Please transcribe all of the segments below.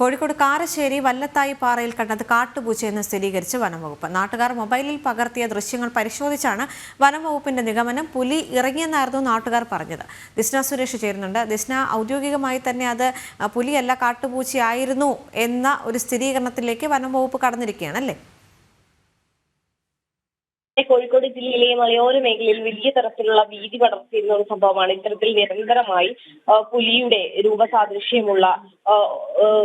കോഴിക്കോട് കാരശ്ശേരി വല്ലത്തായി പാറയിൽ കണ്ടത് കാട്ടുപൂച്ചയെന്ന് സ്ഥിരീകരിച്ച് വനംവകുപ്പ്. നാട്ടുകാർ മൊബൈലിൽ പകർത്തിയ ദൃശ്യങ്ങൾ പരിശോധിച്ചാണ് വനംവകുപ്പിന്റെ നിഗമനം പുലി ഇറങ്ങിയെന്നായിരുന്നു നാട്ടുകാർ പറഞ്ഞത്. ദിസ്ന സുരേഷ് ചേരുന്നുണ്ട്. ദിസ്ന ഔദ്യോഗികമായി തന്നെ അത് പുലിയല്ല കാട്ടുപൂച്ചയായിരുന്നു എന്ന ഒരു സ്ഥിരീകരണത്തിലേക്ക് വനംവകുപ്പ് കടന്നിരിക്കുകയാണ് അല്ലേ? കോഴിക്കോട് ജില്ലയിലെ മലയോര മേഖലയിൽ വലിയ തരത്തിലുള്ള ഭീതി പടർത്തിയിരുന്ന ഒരു സംഭവമാണ് ഇത്തരത്തിൽ നിരന്തരമായി പുലിയുടെ രൂപസാദൃശ്യമുള്ള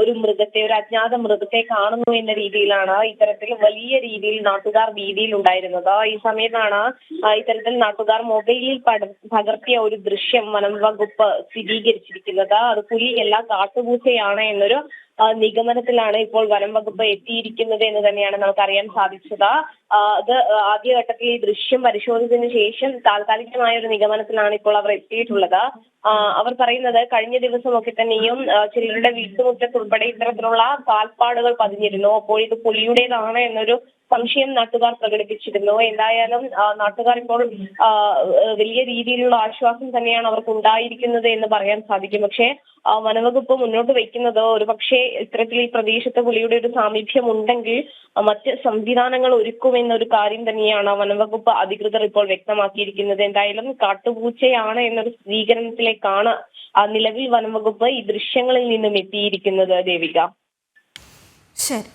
ഒരു മൃഗത്തെ ഒരു അജ്ഞാത മൃഗത്തെ കാണുന്നു എന്ന രീതിയിലാണ് ഇത്തരത്തിൽ വലിയ രീതിയിൽ നാട്ടുകാർ ഭീതിയിൽ ഉണ്ടായിരുന്നത്. ഈ സമയത്താണ് ഇത്തരത്തിൽ നാട്ടുകാർ മൊബൈലിൽ പകർത്തിയ ഒരു ദൃശ്യം വനം വകുപ്പ് സ്ഥിരീകരിച്ചിരിക്കുന്നത്. അത് പുലിയല്ല കാട്ടുപൂച്ചയാണ് എന്നൊരു നിഗമനത്തിലാണ് ഇപ്പോൾ വനം വകുപ്പ് എത്തിയിരിക്കുന്നത് എന്ന് തന്നെയാണ് നമുക്ക് അറിയാൻ സാധിച്ചത് അത് ആദ്യഘട്ടത്തിൽ ഈ ദൃശ്യം പരിശോധിച്ചതിന് ശേഷം താൽക്കാലികമായ ഒരു നിഗമനത്തിലാണ് ഇപ്പോൾ അവർ എത്തിയിട്ടുള്ളത്. അവർ പറയുന്നത് കഴിഞ്ഞ ദിവസമൊക്കെ തന്നെയും ചിലരുടെ വീട്ടുമുറ്റത്തുൾപ്പെടെ ഇത്തരത്തിലുള്ള കാൽപ്പാടുകൾ പതിഞ്ഞിരുന്നു. അപ്പോൾ ഇത് പുലിയുടേതാണ് എന്നൊരു സംശയം നാട്ടുകാർ പ്രകടിപ്പിച്ചിരുന്നു. എന്തായാലും നാട്ടുകാർ ഇപ്പോൾ വലിയ രീതിയിലുള്ള ആശ്വാസം തന്നെയാണ് അവർക്ക് ഉണ്ടായിരിക്കുന്നത് എന്ന് പറയാൻ സാധിക്കും. പക്ഷേ വനവകുപ്പ് മുന്നോട്ട് വയ്ക്കുന്നത് ഒരു പക്ഷേ ഇത്തരത്തിൽ ഈ പ്രദേശത്ത് പുലിയുടെ ഒരു സാമീപ്യം ഉണ്ടെങ്കിൽ മറ്റ് സംവിധാനങ്ങൾ ഒരുക്കുമെന്ന ഒരു കാര്യം തന്നെയാണ് വനവകുപ്പ് അധികൃതർ ഇപ്പോൾ വ്യക്തമാക്കിയിരിക്കുന്നത്. എന്തായാലും കാട്ടുപൂച്ചയാണ് എന്നൊരു സ്ഥിരീകരണത്തിലേക്കാണ് നിലവിൽ വനംവകുപ്പ് ഈ ദൃശ്യങ്ങളിൽ നിന്നും എത്തിയിരിക്കുന്നത് ദേവിക. ശരി.